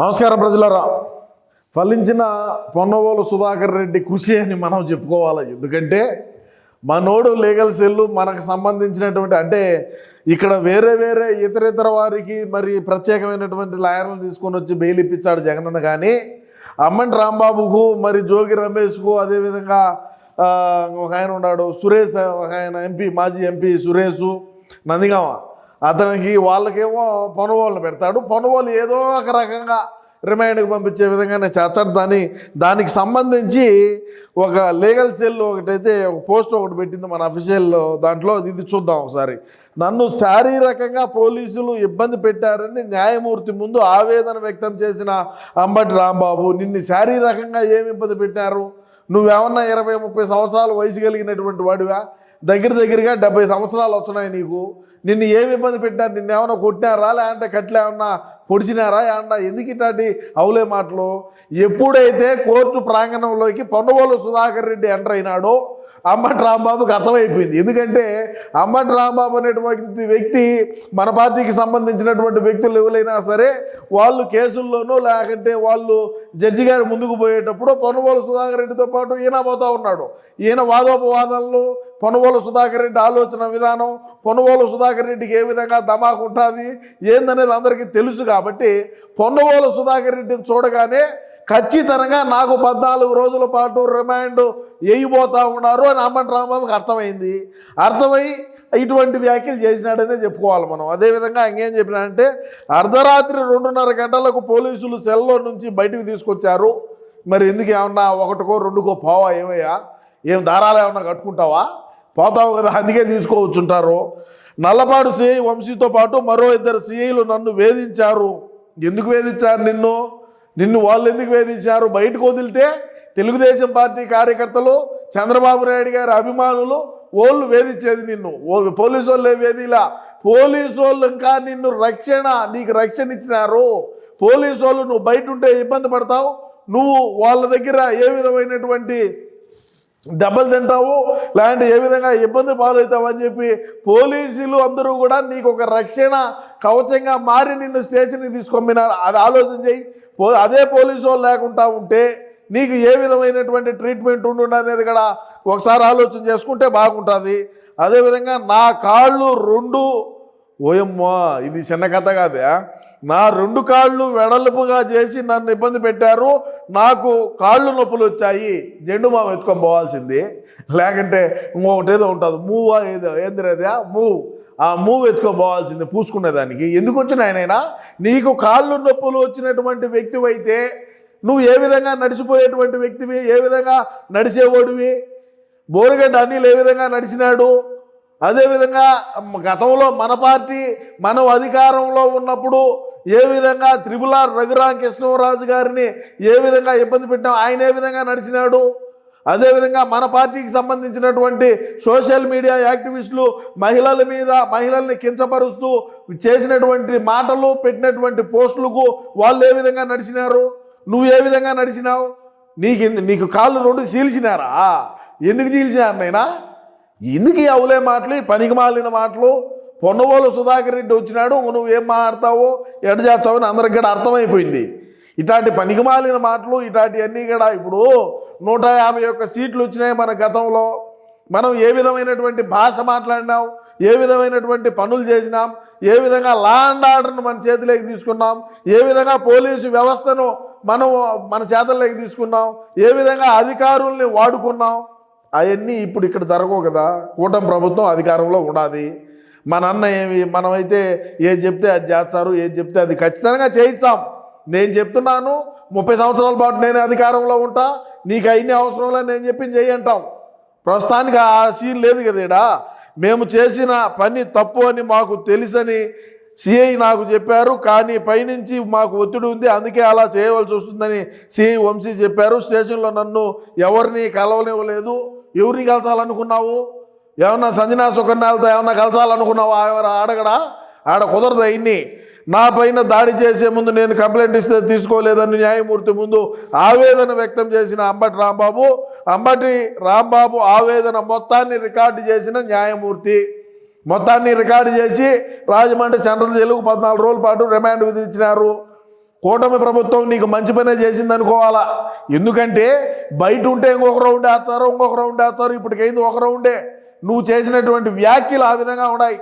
నమస్కారం ప్రజలరా. ఫలించిన పొన్నవోలు సుధాకర్ రెడ్డి కృషి అని మనం చెప్పుకోవాలి. ఎందుకంటే మనోడు లీగల్ సెల్లు మనకు సంబంధించినటువంటి అంటే ఇక్కడ వేరే వేరే ఇతర ఇతర వారికి మరి ప్రత్యేకమైనటువంటి లాయర్లను తీసుకొని వచ్చి బెయిల్ ఇప్పించాడు జగనన్న కానీ అమ్మంటి రాంబాబుకు మరి జోగి రమేష్కు అదేవిధంగా ఒక ఆయన ఉన్నాడు సురేష్ ఒక ఆయన ఎంపీ మాజీ ఎంపీ సురేష్ నందిగామ. అతనికి వాళ్ళకేమో పొనవోళ్ళు పెడతాడు. పనువాళ్ళు ఏదో ఒక రకంగా రిమైండ్కి పంపించే విధంగానే చేస్తాడు. దాని దానికి సంబంధించి ఒక లీగల్ సెల్ ఒకటైతే ఒక పోస్ట్ ఒకటి పెట్టింది మన అఫీషియల్ దాంట్లో. ఇది చూద్దాం ఒకసారి. నన్ను శారీరకంగా పోలీసులు ఇబ్బంది పెట్టారని న్యాయమూర్తి ముందు ఆవేదన వ్యక్తం చేసిన అంబటి రాంబాబు నిన్ను శారీరకంగా ఏమి ఇబ్బంది పెట్టారు? నువ్వేమన్నా ఇరవై ముప్పై సంవత్సరాలు వయసు కలిగినటువంటి వాడివా? దగ్గర దగ్గరగా డెబ్బై సంవత్సరాలు వస్తున్నాయి నీకు. నిన్ను ఏమి ఇబ్బంది పెట్టారు నిన్ను ఏమైనా కొట్టినారా లేదంటే కట్లే ఏమన్నా పొడిచినారా ఏమన్నా ఎందుకు ఇట్లాంటి అవులే మాటలు? ఎప్పుడైతే కోర్టు ప్రాంగణంలోకి పొన్నవోలు సుధాకర్ రెడ్డి ఎంటర్ అయినాడో అమ్మటి రాంబాబుకి అర్థమైపోయింది. ఎందుకంటే అమ్మటి రాంబాబు అనేటువంటి వ్యక్తి మన పార్టీకి సంబంధించినటువంటి వ్యక్తులు ఎవరైనా సరే వాళ్ళు కేసుల్లోనూ లేకుంటే వాళ్ళు జడ్జి గారు ముందుకు పోయేటప్పుడు పొన్నవోలు సుధాకర్ రెడ్డితో పాటు ఈయన పోతా ఉన్నాడు. ఈయన వాదోపవాదనలు పొనవోలు సుధాకర్ రెడ్డి ఆలోచన విధానం పొనవోలు సుధాకర్ రెడ్డికి ఏ విధంగా ధమాకు ఉంటుంది ఏందనేది అందరికీ తెలుసు కాబట్టి పొన్నవోలు సుధాకర్ రెడ్డిని చూడగానే ఖచ్చితంగా నాకు పద్నాలుగు రోజుల పాటు రిమాండ్ వేయిపోతూ ఉన్నారు అని అమ్మ రాంబాబుకి అర్థమైంది. అర్థమై ఇటువంటి వ్యాఖ్యలు చేసినాడనే చెప్పుకోవాలి మనం. అదేవిధంగా ఇంకేం చెప్పినాడంటే అర్ధరాత్రి రెండున్నర గంటలకు పోలీసులు సెల్లో నుంచి బయటకు తీసుకొచ్చారు. మరి ఎందుకు ఏమన్నా ఒకటికో రెండుకో పోవా ఏమయ్యా? ఏం దారాలు ఏమన్నా కట్టుకుంటావా? పోతావు కదా అందుకే తీసుకోవచ్చుంటారు. నల్లపాడు సిఐ వంశీతో పాటు మరో ఇద్దరు సిఐలు నన్ను వేధించారు. ఎందుకు వేధించారు నిన్ను? నిన్ను వాళ్ళు ఎందుకు వేధించారు బయటకు వదిలితే తెలుగుదేశం పార్టీ కార్యకర్తలు చంద్రబాబు నాయుడు గారి అభిమానులు వాళ్ళు వేధించేది నిన్ను. ఓ పోలీసు వాళ్ళే వేధిలా? పోలీసు వాళ్ళు ఇంకా నిన్ను రక్షణ నీకు రక్షణ ఇచ్చినారు. పోలీసు వాళ్ళు నువ్వు బయట ఉంటే ఇబ్బంది పడతావు. నువ్వు వాళ్ళ దగ్గర ఏ విధమైనటువంటి దెబ్బలు తింటావు లేదంటే ఏ విధంగా ఇబ్బంది పాలవుతావు అని చెప్పి పోలీసులు అందరూ కూడా నీకు ఒక రక్షణ కవచంగా మారి నిన్ను స్టేషన్కి తీసుకొమ్మినారు. అది ఆలోచన చేయి. పో అదే పోలీసు వాళ్ళు లేకుండా ఉంటే నీకు ఏ విధమైనటువంటి ట్రీట్మెంట్ ఉండు అనేది కూడా ఒకసారి ఆలోచన చేసుకుంటే బాగుంటుంది. అదేవిధంగా నా కాళ్ళు రెండు ఓయమ్మా ఇది చిన్న కథ కాదే నా రెండు కాళ్ళు వెడల్పుగా చేసి నన్ను ఇబ్బంది పెట్టారు నాకు కాళ్ళు నొప్పులు వచ్చాయి జెండు మా ఎత్తుకొని పోవాల్సింది. లేకంటే ఇంకొకటి ఏదో ఉంటుంది మూవా ఏదో ఏందిరేదా మూవ్. ఆ మూవ్ ఎత్తుకొని పోవాల్సింది పూసుకునేదానికి. ఎందుకు వచ్చిన ఆయనైనా నీకు కాళ్ళు నొప్పులు వచ్చినటువంటి వ్యక్తివైతే నువ్వు ఏ విధంగా నడిచిపోయేటువంటి వ్యక్తివి ఏ విధంగా నడిచేవాడివి? బోరుగడ్డ అనిల్ ఏ విధంగా నడిచినాడు? అదేవిధంగా గతంలో మన పార్టీ మనం అధికారంలో ఉన్నప్పుడు ఏ విధంగా త్రిపుల రఘురామ కృష్ణరాజు గారిని ఏ విధంగా ఇబ్బంది పెట్టాం ఆయన ఏ విధంగా నడిచినాడు? అదేవిధంగా మన పార్టీకి సంబంధించినటువంటి సోషల్ మీడియా యాక్టివిస్టులు మహిళల మీద మహిళల్ని కించపరుస్తూ చేసినటువంటి మాటలు పెట్టినటువంటి పోస్టులకు వాళ్ళు ఏ విధంగా నడిచినారు? నువ్వు ఏ విధంగా నడిచినావు? నీకు నీకు కాళ్ళు రెండు చీల్చినారా? ఎందుకు చీల్చినారు నైనా ఎందుకు ఈ అవులే మాటలు ఈ పనికి మాలిన మాటలు. పొన్నవోలు సుధాకర్ రెడ్డి వచ్చినాడు నువ్వు ఏం మాట్లాడతావో ఎడచేస్తావు అని అందరికి కూడా అర్థమైపోయింది. ఇట్లాంటి పనికి మాలిన మాటలు ఇట్లాంటివన్నీ కూడా ఇప్పుడు నూట యాభై ఒక్క సీట్లు వచ్చినాయి మన గతంలో. మనం ఏ విధమైనటువంటి భాష మాట్లాడినాం ఏ విధమైనటువంటి పనులు చేసినాం ఏ విధంగా లా అండ్ ఆర్డర్ను మన చేతిలోకి తీసుకున్నాం ఏ విధంగా పోలీసు వ్యవస్థను మనం మన చేతుల్లోకి తీసుకున్నాం ఏ విధంగా అధికారుల్ని వాడుకున్నాం అవన్నీ ఇప్పుడు ఇక్కడ జరగవు కదా. కూటమి ప్రభుత్వం అధికారంలో ఉండాలి మన అన్న ఏమి మనమైతే ఏది చెప్తే అది చేస్తారు ఏది చెప్తే అది ఖచ్చితంగా చేయిస్తాం. నేను చెప్తున్నాను ముప్పై సంవత్సరాల పాటు నేను అధికారంలో ఉంటా నీకు అవన్నీ అవసరంలో నేను చెప్పింది చేయంటాం ప్రస్తుతానికి ఆ సీన్ లేదు కదా మేము చేసిన పని తప్పు అని మాకు తెలుసని సిఐ నాకు చెప్పారు కానీ పైనుంచి మాకు ఒత్తిడి ఉంది అందుకే అలా చేయవలసి వస్తుందని సిఐ వంశీ చెప్పారు. స్టేషన్లో నన్ను ఎవరిని కలవనివ్వలేదు. ఎవరిని కలచాలనుకున్నావు ఏమన్నా సంజనా సుకన్యాలతో ఏమన్నా కలచాలనుకున్నావా ఎవరు ఆడగడా? ఆడ కుదరదు అయింది నా పైన దాడి చేసే ముందు నేను కంప్లైంట్ ఇస్తే తీసుకోలేదని న్యాయమూర్తి ముందు ఆవేదన వ్యక్తం చేసిన అంబటి రాంబాబు అంబటి రాంబాబు ఆవేదన మొత్తాన్ని రికార్డు చేసిన న్యాయమూర్తి. మొత్తాన్ని రికార్డు చేసి రాజమండ్రి సెంట్రల్ జైలుకు పద్నాలుగు రోజుల పాటు రిమాండ్ విధించినారు. కూటమి ప్రభుత్వం నీకు మంచి పనే చేసింది అనుకోవాలా ఎందుకంటే బయట ఉంటే ఇంకొక రౌండ్ వేస్తారు ఇంకొక రౌండ్ వేస్తారు ఇప్పటికైంది ఒక రౌండే. నువ్వు చేసినటువంటి వ్యాఖ్యలు ఆ విధంగా ఉన్నాయి.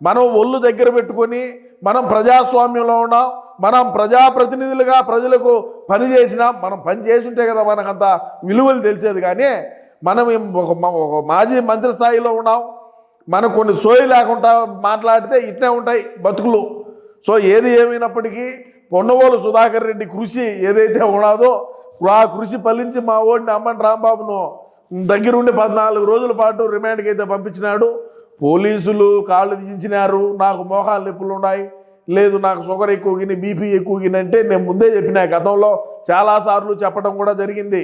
మనం ఒళ్ళు దగ్గర పెట్టుకొని మనం ప్రజాస్వామ్యంలో ఉన్నాం మనం ప్రజాప్రతినిధులుగా ప్రజలకు పని చేసినా మనం పని చేసి ఉంటే కదా మనకంత విలువలు తెలిసేది. కానీ మనం ఒక మాజీ మంత్రి స్థాయిలో ఉన్నాం మనకు కొన్ని సోయి లేకుండా మాట్లాడితే ఇట్నే ఉంటాయి బతుకులు. సో ఏది ఏమైనప్పటికీ పొన్నవోలు సుధాకర్ రెడ్డి కృషి ఏదైతే ఉన్నదో ఆ కృషి ఫలించి మా ఓడిని అమ్మని రాంబాబును దగ్గరుండి పద్నాలుగు రోజుల పాటు రిమాండ్కి అయితే పంపించినాడు. పోలీసులు కాళ్ళు దించినారు. నాకు మోకాలు నొప్పులు ఉన్నాయి. లేదు నాకు షుగర్ ఎక్కువగిని బీపీ ఎక్కువగిని అంటే నేను ముందే చెప్పిన గతంలో చాలాసార్లు చెప్పడం కూడా జరిగింది.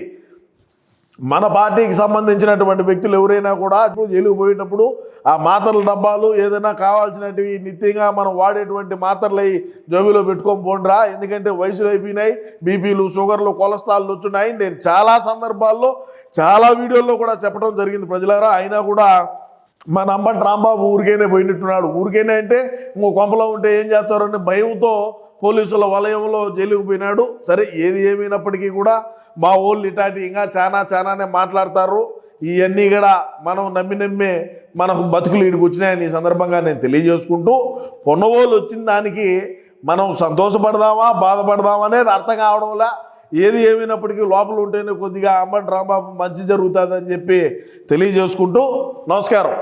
మన పార్టీకి సంబంధించినటువంటి వ్యక్తులు ఎవరైనా కూడా జైలుకు పోయేటప్పుడు ఆ మాత్రల డబ్బాలు ఏదైనా కావాల్సినటివి నిత్యంగా మనం వాడేటువంటి మాత్రలు అవి జోబిలో పెట్టుకొని పోండిరా. ఎందుకంటే వయసులు అయిపోయినాయి బీపీలు షుగర్లు కొలెస్ట్రాల్ వచ్చున్నాయి. నేను చాలా సందర్భాల్లో చాలా వీడియోల్లో కూడా చెప్పడం జరిగింది ప్రజలారా. అయినా కూడా మా నంబర్ రాంబాబు ఊరికైనా పోయినట్టున్నాడు. ఊరికైనా అంటే ఇంకో కొంపలో ఉంటే ఏం చేస్తారని భయంతో పోలీసుల వలయంలో జైలుకు పోయినాడు. సరే ఏది ఏమైనప్పటికీ కూడా మా వాళ్ళు ఇటాటి ఇంకా చాలా చాలానే మాట్లాడతారు. ఇవన్నీ కూడా మనం నమ్మి నమ్మే మనకు బతుకులు ఇడికి వచ్చినాయని ఈ సందర్భంగా నేను తెలియజేసుకుంటూ పొన్నవోలు వచ్చిన దానికి మనం సంతోషపడదామా బాధపడదామా అనేది అర్థం కావడంలా ఏది ఏమైనప్పటికీ లోపల ఉంటేనే కొద్దిగా అమ్మ రాంబాబు మంచి జరుగుతుందని చెప్పి తెలియజేసుకుంటూ నమస్కారం.